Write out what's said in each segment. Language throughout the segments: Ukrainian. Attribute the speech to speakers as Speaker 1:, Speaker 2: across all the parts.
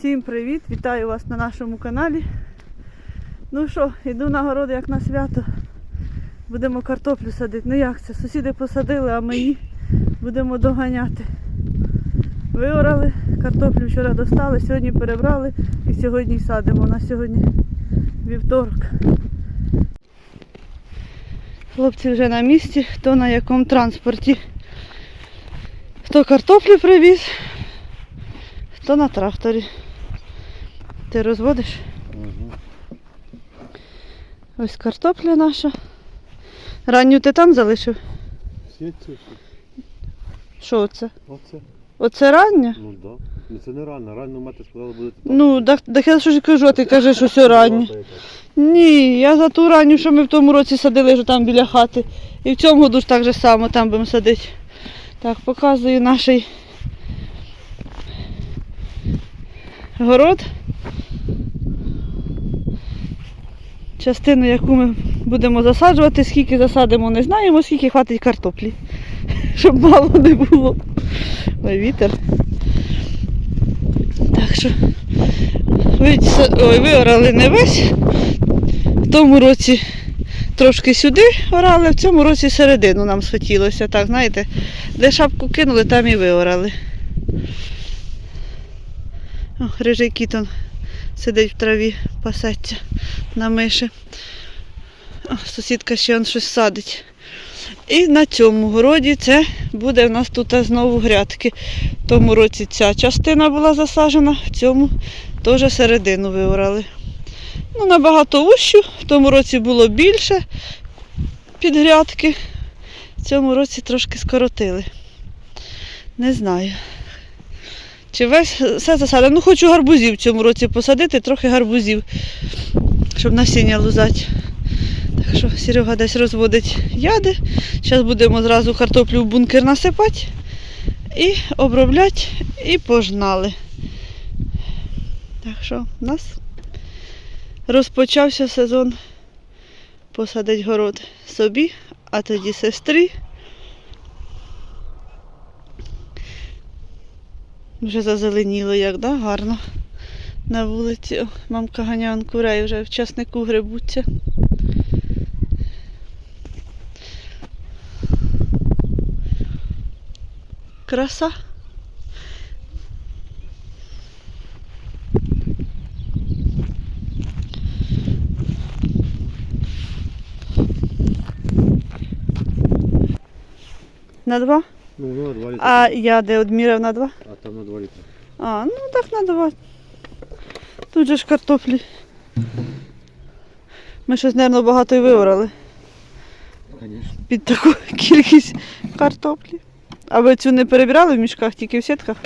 Speaker 1: Всім привіт! Вітаю вас на нашому каналі. Ну що, йду на город як на свято. Будемо картоплю садити. Ну як це? Сусіди посадили, а ми будемо доганяти. Виорали, картоплю вчора достали, сьогодні перебрали і сьогодні садимо. У нас сьогодні вівторок. Хлопці вже на місці, хто на якому транспорті. Хто картоплю привіз, хто на тракторі. Ти розводиш?
Speaker 2: Угу.
Speaker 1: Ось картопля наша. Ранню ти там залишив?
Speaker 2: Всі
Speaker 1: Що це?
Speaker 2: оце.
Speaker 1: Оце рання?
Speaker 2: Ну да. Ну це не рано. Рано мати сказала, будете там.
Speaker 1: Ну, так, так я що ж кажу, а ти кажеш, що все раннє. Ні, я за ту ранню, що ми в тому році садили, що там біля хати. І в цьому году ж так же само там будемо садити. Так, показую наш город. Частину, яку ми будемо засаджувати, скільки засадимо, не знаємо, скільки хватить картоплі. Щоб мало не було. Ой, вітер. Так що ви, ой, виорали не весь. В тому році трошки сюди орали, в цьому році середину нам схотілося. Так, знаєте, де шапку кинули, там і виорали. О, рижий кітон сидить в траві, пасеться на миші. О, сусідка ще он щось садить. І на цьому городі це буде в нас тут знову грядки. В тому році ця частина була засаджена, в цьому теж середину виорали. Ну, набагато вущу, в тому році було більше під грядки. В цьому році трошки скоротили. Не знаю. Чи весь все засадено? Ну, хочу гарбузів в цьому році посадити, трохи гарбузів, щоб насіння лузати. Так що Серега десь розводить яди. Зараз будемо зразу картоплю в бункер насипати і обробляти, і пожнали. Так що в нас розпочався сезон посадить город собі, а тоді сестрі. Вже зазеленіло, як да? гарно на вулиці. Мамка ганяє курей вже в часнику грибуться. Краса. На два?
Speaker 2: Ну, воно два літри.
Speaker 1: А я де одміряв на два?
Speaker 2: а там на два літри.
Speaker 1: А, ну так на два. Тут же ж картоплі. Ми щось, мабуть, багато і виорали
Speaker 2: Звісно.
Speaker 1: під таку кількість картоплі. А ви цю не перебирали в мішках, тільки в сітках?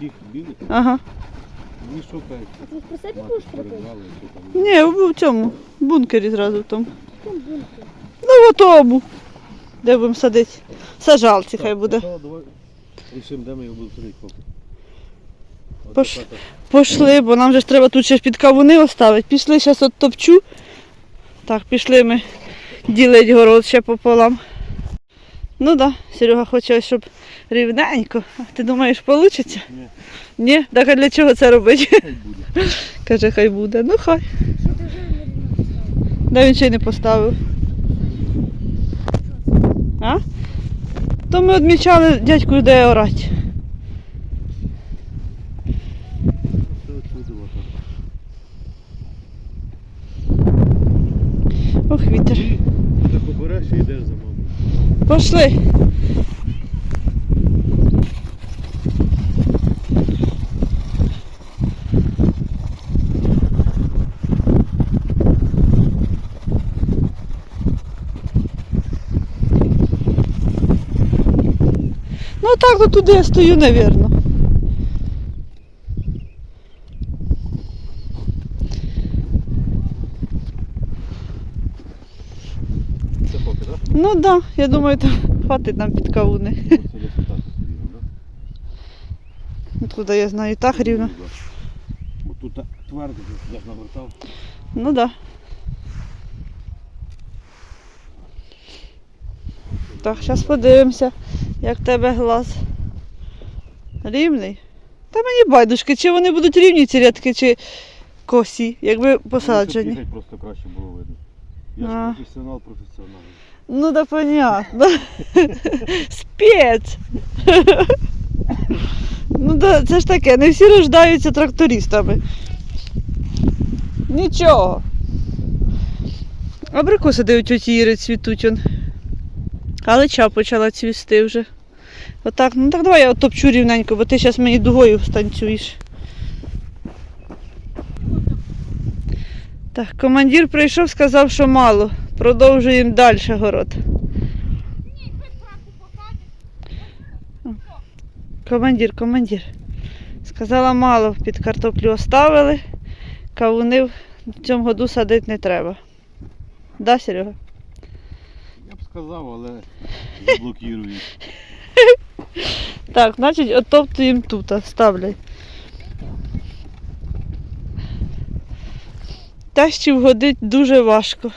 Speaker 2: Тих білих,
Speaker 1: Ага.
Speaker 2: не шукають.
Speaker 3: А ти в присадку будеш
Speaker 2: що там.
Speaker 1: Ні, в в цьому, в бункері зразу в тому.
Speaker 3: В тому бункері.
Speaker 1: Ну, в тому. Де будемо садити? Сажалці хай буде.
Speaker 2: Давай рішимо, де ми його будемо садити
Speaker 1: Пош-. Пішли, бо нам же ж треба тут ще ж під кавуни оставити. Пішли, зараз от топчу. Так, пішли ми ділити город ще пополам. Ну так, да, Серега хоче, щоб рівненько. Ти думаєш, вийде?
Speaker 2: Ні.
Speaker 1: Ні? Так а для чого це робити?
Speaker 2: Хай буде.
Speaker 1: Каже, хай буде. Ну хай.
Speaker 3: Що ти вже не поставив?
Speaker 1: Де він ще й не поставив. А? То ми відмічали дядьку, де орати. Ох, вітер.
Speaker 2: Так обереш і йдеш за мамою.
Speaker 1: Пошли. Ну так от туди я стою, навірно.
Speaker 2: Це поки, так?
Speaker 1: Ну так, да, я думаю, там хватить нам під кавуни. Откуда я знаю, так рівно.
Speaker 2: Бо тут твердо, я ж навертав.
Speaker 1: Ну так. Да. Так, зараз подивимося, як в тебе глаз. Рівний? Та мені байдужки, чи вони будуть рівні ці рядки, чи косі, якби посаджені.
Speaker 2: щоб просто краще було видно. Я ж професіонал, професіонал.
Speaker 1: Ну да понятно. Спец. ну да, це ж таке, не всі рождаються трактористами. Нічого. Абрикоси де у тьоті Іри цвітуть он. Галича почала цвісти вже. Отак, ну так давай я отопчу рівненько, бо ти зараз мені дугою станцюєш. Так, командир прийшов, сказав, що мало. Продовжуємо далі город. Командир, командир. Сказала, мало під картоплю оставили. Кавуни в цьому году садити не треба. Да, Серега?
Speaker 2: Сказав, але заблокують.
Speaker 1: Так, значить, отоптуємо тут, ставляй. Тещів годить дуже важко.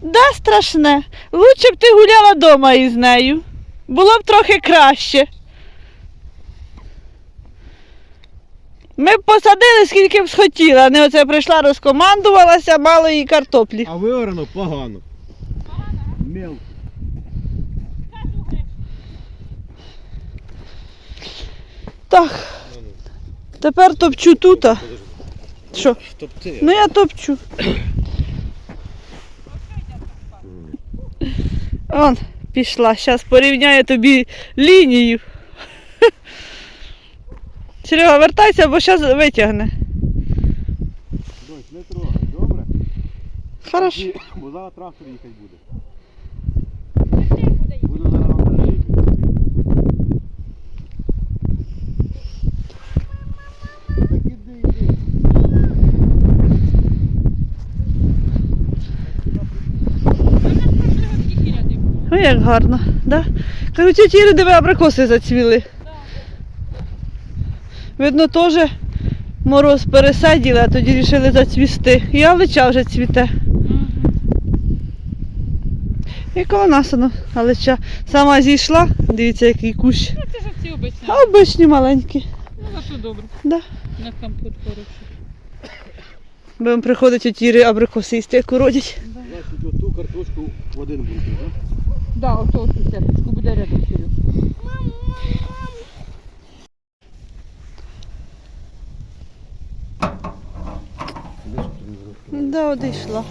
Speaker 1: Да, страшне. Лучше б ти гуляла вдома із нею. Було б трохи краще. Ми б посадили, скільки б схотіла, а не оце прийшла, розкомандувалася, мало їй картоплі.
Speaker 2: А виорано погано. Мел.
Speaker 1: Так, тепер топчу тут. а. Що?
Speaker 2: Щоб ти.
Speaker 1: Ну я топчу. Он пішла. Зараз порівняю тобі лінію. Серега, вертайся, бо зараз витягне.
Speaker 2: Дось, не трогай, добре?
Speaker 1: Хорошо.
Speaker 2: Бо зараз трактор їхати буде. Буду зараз вам. Так іди, іди.
Speaker 1: Ой, як гарно, да? Кажу, тіті Іри, диви, абрикоси зацвіли. Видно, теж мороз пересаділи, а тоді вирішили зацвісти. І алича вже цвіте. І коло нас воно алича. Сама зійшла, дивіться, який кущ.
Speaker 4: Це ж ці обичні.
Speaker 1: А обичні маленькі.
Speaker 4: Ну, а то добре.
Speaker 1: Да.
Speaker 4: На компот хороший.
Speaker 1: Будемо приходити тіри абрикоси їсти, як уродять.
Speaker 2: Значить, оту картошку в один бункер, так?
Speaker 4: Да, ото ось цю цепочку буде рядом, Сереж.
Speaker 1: Да, одійшла.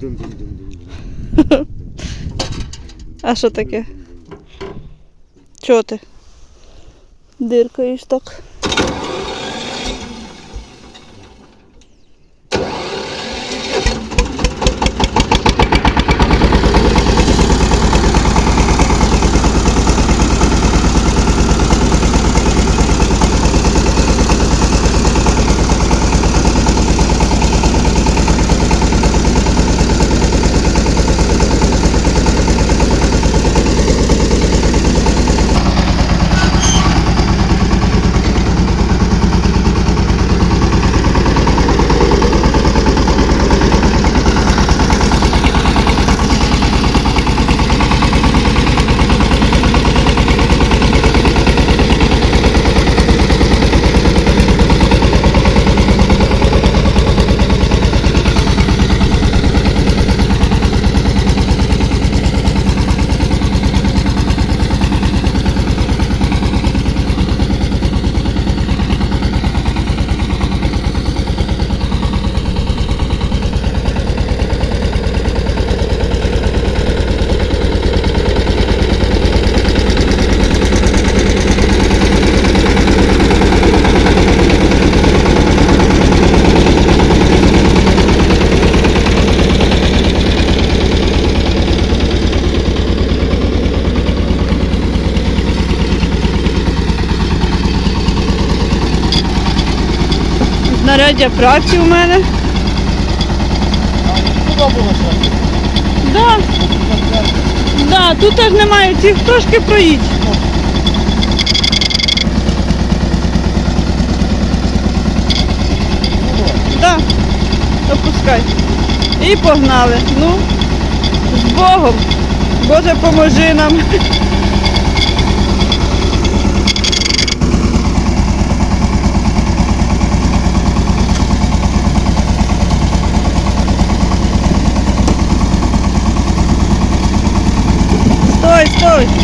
Speaker 1: А що таке? Чого ти? Диркаєш так. Знаряддя праці у мене.
Speaker 2: Було?
Speaker 1: Да, да, тут теж немає цих трошки проїдь. Да, опускай. І погнали. Ну, з Богом. Боже, поможи нам. Стой,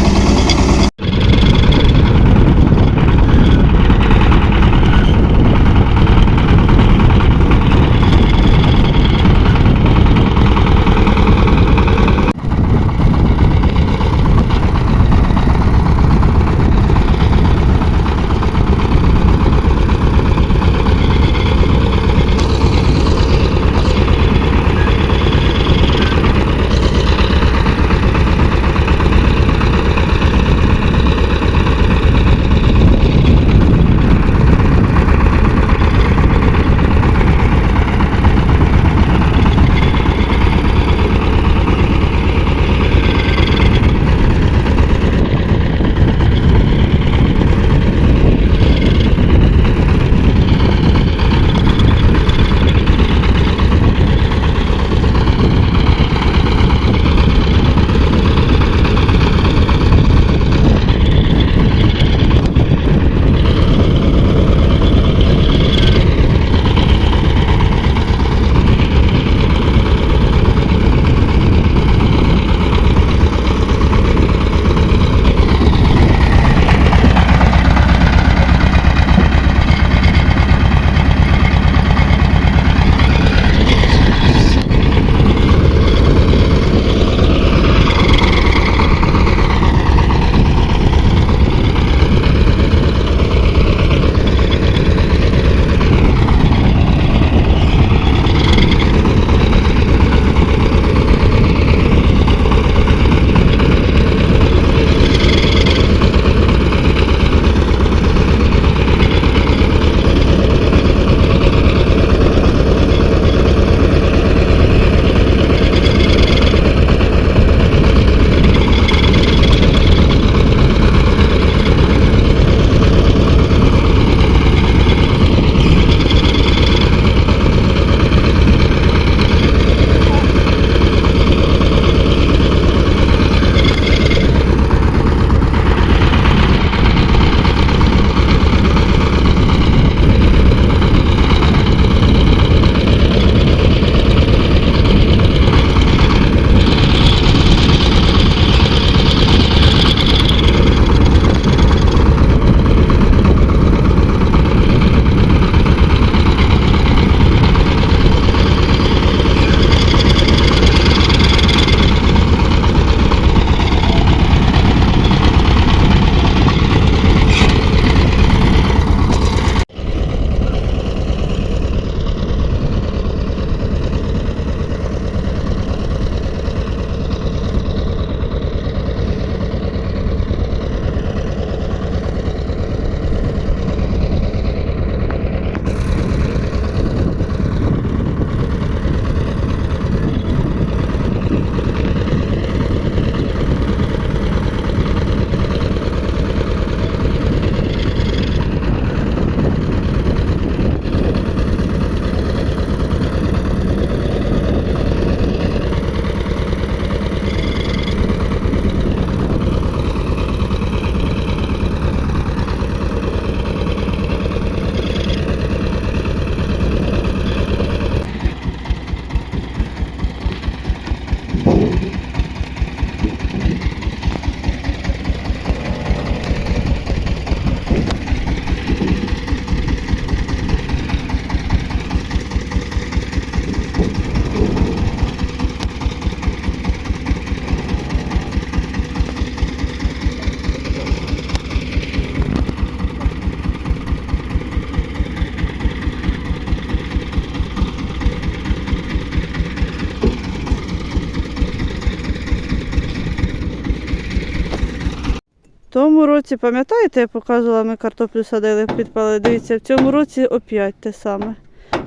Speaker 1: році, пам'ятаєте, я показувала, ми картоплю садили, підпали. Дивіться, в цьому році опять те саме.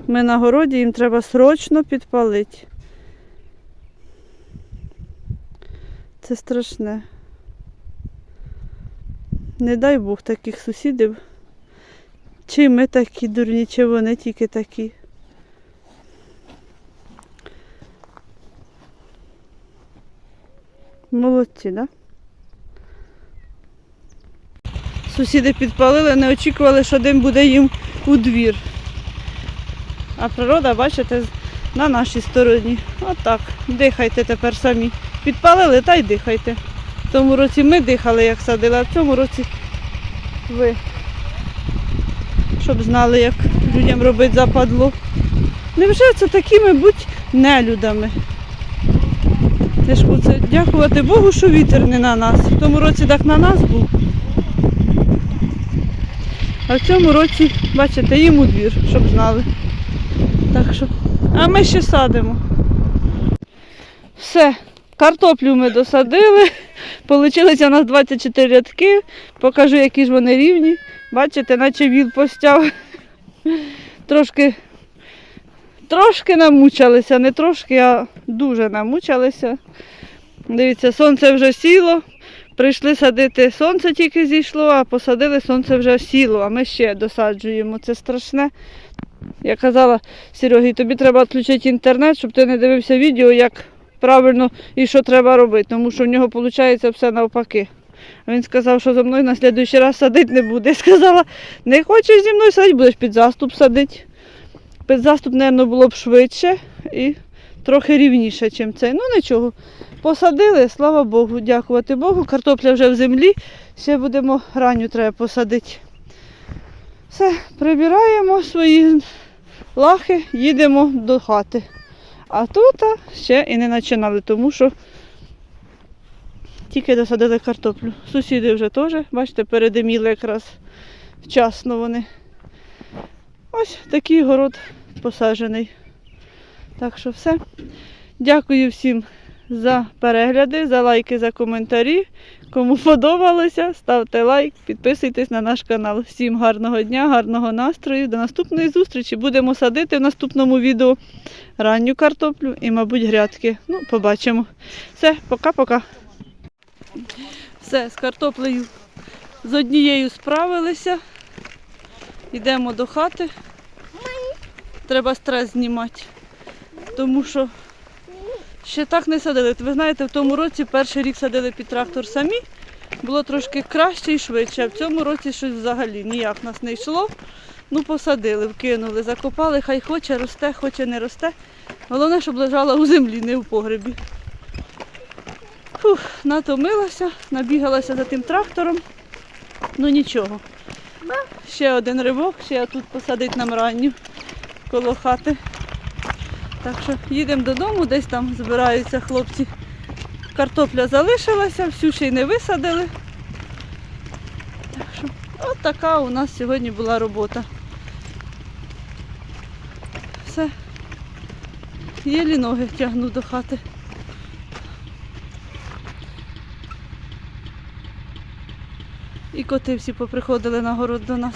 Speaker 1: Ми на городі, їм треба срочно підпалити. Це страшне. Не дай Бог таких сусідів. Чи ми такі дурні, чи вони тільки такі. Молодці, да? Сусіди підпалили, не очікували, що дим буде їм у двір. А природа, бачите, на нашій стороні. Отак. Дихайте тепер самі. Підпалили та й дихайте. В тому році ми дихали, як садили, а в цьому році ви. Щоб знали, як людям робити западло. Невже це такими будь нелюдами? Це дякувати Богу, що вітер не на нас. В тому році так на нас був. А в цьому році, бачите, їм у двір, щоб знали. Так що. А ми ще садимо. Все, картоплю ми досадили. Получилося у нас 24 рядки. Покажу, які ж вони рівні. Бачите, наче віл постяв. Трошки, трошки намучалися, не трошки, а дуже намучалися. Дивіться, сонце вже сіло. Прийшли садити, сонце тільки зійшло, а посадили сонце вже сіло, а ми ще досаджуємо. Це страшне. Я казала Серегі, тобі треба відключити інтернет, щоб ти не дивився відео, як правильно і що треба робити, тому що в нього виходить все навпаки. Він сказав, що за мною на наступний раз садити не буде. Я сказала, не хочеш зі мною садити, будеш під заступ садити. Під заступ, мабуть, було б швидше і трохи рівніше, ніж цей. Ну нічого. Посадили, слава Богу, дякувати Богу. Картопля вже в землі. Ще будемо ранню треба посадити. Все, прибираємо свої лахи, їдемо до хати. А тут ще і не починали, тому що тільки досадили картоплю. Сусіди вже теж, бачите, передиміли якраз вчасно вони. Ось такий город посаджений. Так що все. Дякую всім за перегляди, за лайки, за коментарі. Кому подобалося, ставте лайк, підписуйтесь на наш канал. Всім гарного дня, гарного настрою. До наступної зустрічі. Будемо садити в наступному відео ранню картоплю і, мабуть, грядки. Ну, побачимо. Все, пока-пока. Все, з картоплею з однією справилися. Йдемо до хати. Треба стрес знімати. Тому що ще так не садили. Ви знаєте, в тому році перший рік садили під трактор самі. Було трошки краще і швидше. А в цьому році щось взагалі ніяк нас не йшло. Ну, посадили, вкинули, закопали, хай хоче росте, хоче не росте. Головне, щоб лежала у землі, не в погребі. Фух, натомилася, набігалася за тим трактором. Ну нічого. Ще один ривок, ще я тут посадить нам ранню коло хати. Так що їдемо додому, десь там збираються хлопці. Картопля залишилася, всю ще й не висадили. Так що, от така у нас сьогодні була робота. Все. Єлі ноги тягну до хати. І коти всі поприходили на город до нас.